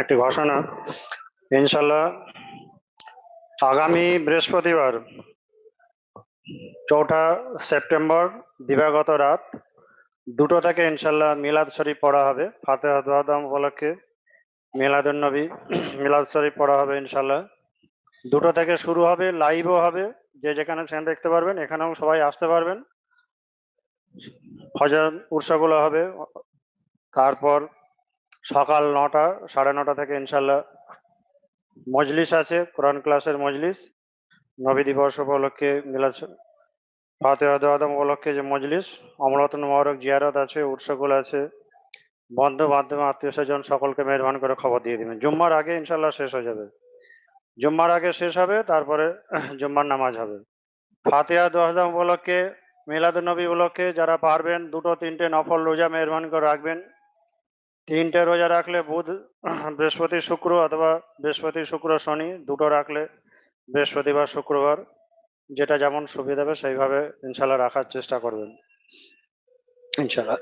একটি ঘোষণা। ইনশাল্লাহ আগামী বৃহস্পতিবার চৌঠা সেপ্টেম্বর দিবাগত রাত দুটো থেকে ইনশাল্লাহ মিলাদ শরীফ পড়া হবে। দোয়াদাম উপলক্ষে মিলাদুন নবী মিলাদ শরীফ পড়া হবে ইনশাল্লাহ দুটো থেকে শুরু হবে, লাইভও হবে, যে যেখানে সেখানে দেখতে পারবেন, এখানেও সবাই আসতে পারবেন। ফজর উৎসগুলো হবে। তারপর সকাল নটা, সাড়ে নটা থেকে ইনশাল্লাহ মজলিস আছে, কোরআন ক্লাসের মজলিস, নবী দিবস উপলক্ষে মিলাদ ফাতেহা দোয়াদম উপলক্ষে যে মজলিস অমরতন মোবারক জিয়ারত আছে, উৎসগুলো আছে, বন্ধু বান্ধব, আত্মীয় স্বজন সকলকে মেহরবান করে খবর দিয়ে দিবেন। জুম্মার আগে ইনশাল্লাহ শেষ হয়ে যাবে। জুম্মার আগে শেষ হবে, তারপরে জুম্মার নামাজ হবে। ফাতেহা দোয়াদম উপলক্ষে, মিলাদ নবী উপলক্ষে যারা পারবেন, দুটো, তিনটে নফল রোজা মেহরবান করে রাখবেন। তিনটে রোজা রাখলে বুধ, বৃহস্পতি, শুক্র অথবা বৃহস্পতি, শুক্র, শনি দুটো রাখলে বৃহস্পতিবার শুক্রবার। যেটা যেমন সুবিধা হবে সেইভাবে ইনশাল্লাহ রাখার চেষ্টা করবেন। ইনশাল্লাহ